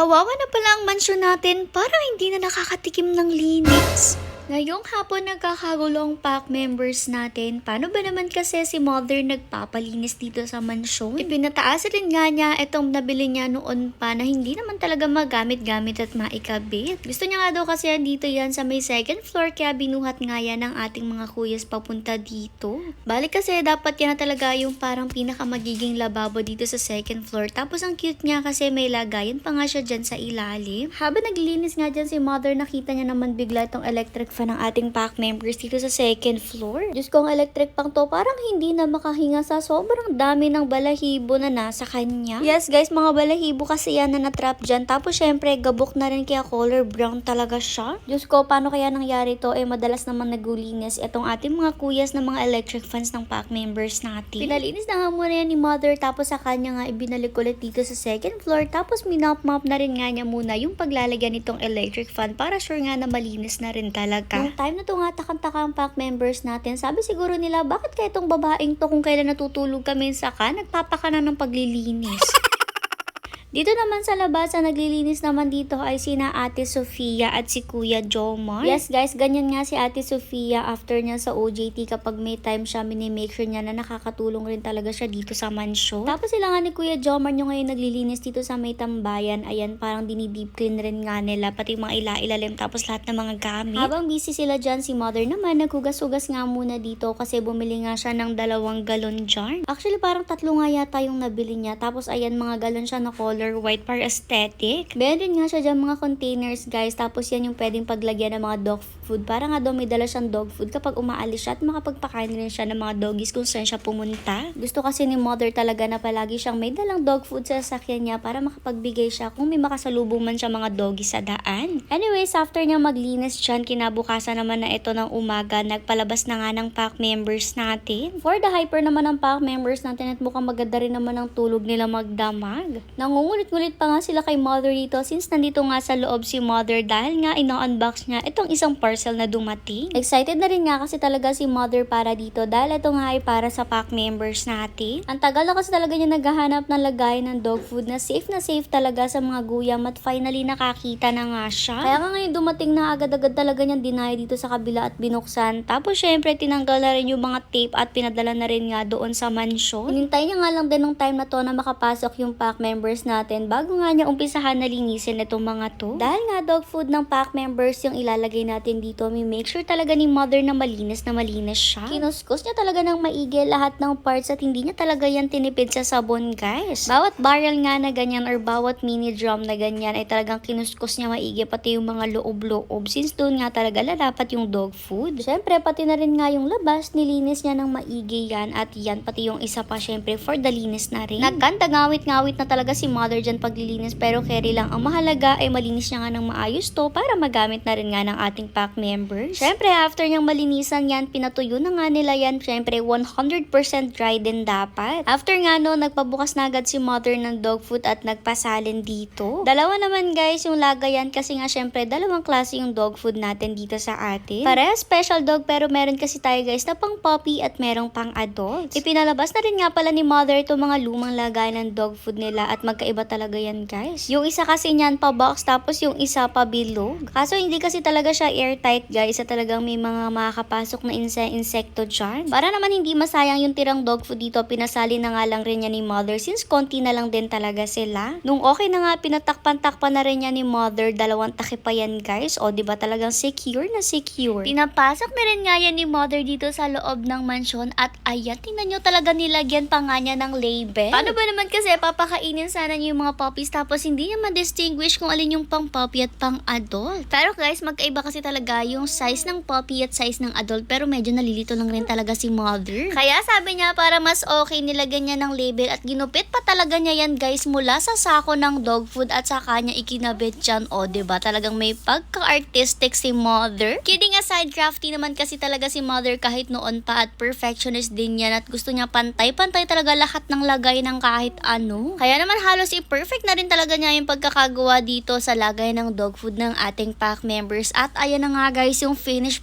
Kawawa na pala ang mansyon natin, parang hindi na nakakatikim ng linis. Ngayong hapon nagkakagulo ang pack members natin. Paano ba naman kasi si mother nagpapalinis dito sa mansyon? Ipinataas rin nga niya itong nabili niya noon pa na hindi naman talaga magamit-gamit at maikabit. Gusto niya nga daw kasi dito yan sa may second floor kaya binuhat nga yan ng ating mga kuyas papunta dito. Balik kasi dapat yan na talaga yung parang pinaka magiging lababo dito sa second floor. Tapos ang cute niya kasi may lagayan pa nga siya dyan sa ilalim. Habang naglilinis nga dyan si mother, nakita niya naman bigla itong electric fan ng ating pack members dito sa second floor. Diyos ko, ang electric pang to, parang hindi na makahinga sa sobrang dami ng balahibo na nasa kanya. Yes guys, mga balahibo kasi yan na natrap dyan. Tapos syempre, gabok na rin kaya color brown talaga siya. Diyos ko, paano kaya nangyari to? Eh, madalas naman nagulinis itong ating mga kuyas ng mga electric fans ng pack members natin. Pinalinis na nga muna yan ni mother, tapos sa kanya nga ibinalik ulit dito sa second floor. Tapos minop-mop na rin nga niya muna yung paglalagyan nitong electric fan para sure nga na malinis na rin talaga. Yung time na to nga, takang-taka ang pack members natin. Sabi siguro nila, bakit kaya itong babaeng to kung kailan natutulog kami sa ka, nagpapaka na ng paglilinis. Dito naman sa labas, ang naglilinis naman dito ay sina Ate Sofia at si Kuya Jomar. Yes guys, ganyan nga si Ate Sofia after niya sa OJT kapag may time siya, minimake sure niya na nakakatulong rin talaga siya dito sa mansyon. Tapos sila nga ni Kuya Jomar yung ngayon naglilinis dito sa may tambayan. Ayan, parang dinideep clean rin nga nila, pati mga ila-ilalim tapos lahat ng mga gamit. Habang busy sila dyan, si mother naman naghugas-hugas nga muna dito kasi bumili nga siya ng dalawang galon jar. Actually, parang tatlo nga yata yung nabili niya. Tapos ayan, mga galon siya na color white para aesthetic. Meron nga siya dyan mga containers guys. Tapos yan yung pwedeng paglagyan ng mga dog food. Para nga daw may dala siyang dog food kapag umaalis siya at makapagpakain rin siya ng mga doggies kung saan siya pumunta. Gusto kasi ni mother talaga na palagi siyang may dalang dog food sa sasakyan niya para makapagbigay siya kung may makasalubong man siya mga doggies sa daan. Anyways, after niya maglinis dyan, kinabukasan naman na ito ng umaga, nagpalabas na nga ng pack members natin. For the hyper naman ng pack members natin at mukhang maganda rin naman ang tulog nila magdamag. Nangungulit-ngulit pa nga sila kay mother dito since nandito nga sa loob si mother dahil nga ino-unbox niya itong isang parcel na dumating. Excited na rin nga kasi talaga si mother para dito dahil ito nga ay para sa pack members natin. Ang tagal na kasi talaga niya naghahanap ng lagay ng dog food na safe na safe talaga sa mga guyam at finally nakakita na nga siya. Kaya nga ngayon dumating na agad-agad talaga niyang dinay dito sa kabila at binuksan. Tapos syempre tinanggal na rin yung mga tape at pinadala na rin nga doon sa mansyon. Hinintay niya nga lang din ng time na to na makapasok yung pack members natin bago nga niya umpisahan na linisin itong mga to. Dahil nga dog food ng pack members yung ilalagay natin dito, may make sure talaga ni mother na malinis na malinis siya. Kinuskus niya talaga ng maigi lahat ng parts at hindi niya talaga yan tinipid sa sabon guys. Bawat barrel nga na ganyan or bawat mini drum na ganyan ay talagang kinuskus niya maigi pati yung mga loob-loob since doon nga talaga lalapat yung dog food. Syempre pati na rin nga yung labas, nilinis niya ng maigi yan at yan pati yung isa pa syempre for the linis na rin. Nagkanta ngawit-ngawit na talaga si mother dyan paglilinis pero carry lang. Ang mahalaga ay malinis niya nga ng maayos to para magamit na rin nga ng ating pack members. Syempre after niyang malinisan yan, pinatuyo na nga nila yan. Syempre 100% dry din dapat. After nga no, nagpabukas na agad si mother ng dog food at nagpasalin dito. Dalawa naman guys yung lagayan kasi nga syempre dalawang klase yung dog food natin dito sa atin. Pareha special dog pero meron kasi tayo guys na pang puppy at merong pang adults. Ipinalabas na rin nga pala ni mother itong mga lumang lagayan ng dog food nila at magkaiba talaga yan guys. Yung isa kasi niyan pa box tapos yung isa pa bilog. Kaso hindi kasi talaga siya airtight guys at talagang may mga makakapasok na inse insekto dyan. Para naman hindi masayang yung tirang dog food dito, pinasali na nga lang rin niya ni mother since konti na lang din talaga sila. Nung okay na nga, pinatakpan-takpan na rin niya ni mother, dalawang takip pa yan guys. O ba talagang secure na secure. Pinapasok na rin nga yan ni mother dito sa loob ng mansyon at ayan, tingnan nyo talaga nilagyan pa nga niya ng label. Paano ba naman kasi papakainin sana niyo yung mga puppies tapos hindi niya ma-distinguish kung alin yung pang puppy at pang adult. Pero guys, magkaiba kasi talaga yung size ng puppy at size ng adult pero medyo nalilito lang rin talaga si mother. Kaya sabi niya para mas okay nilagyan niya ng label at ginupit pa talaga niya yan guys mula sa sako ng dog food at saka niya ikinabit dyan. O, ba diba? Talagang may pagka-artistic si mother. Kidding aside, crafty naman kasi talaga si mother kahit noon pa at perfectionist din yan at gusto niya pantay-pantay talaga lahat ng lagay ng kahit ano. Kaya naman halos i-perfect na rin talaga niya yung pagkakagawa dito sa lagay ng dog food ng ating pack members. At ayan na nga guys yung finish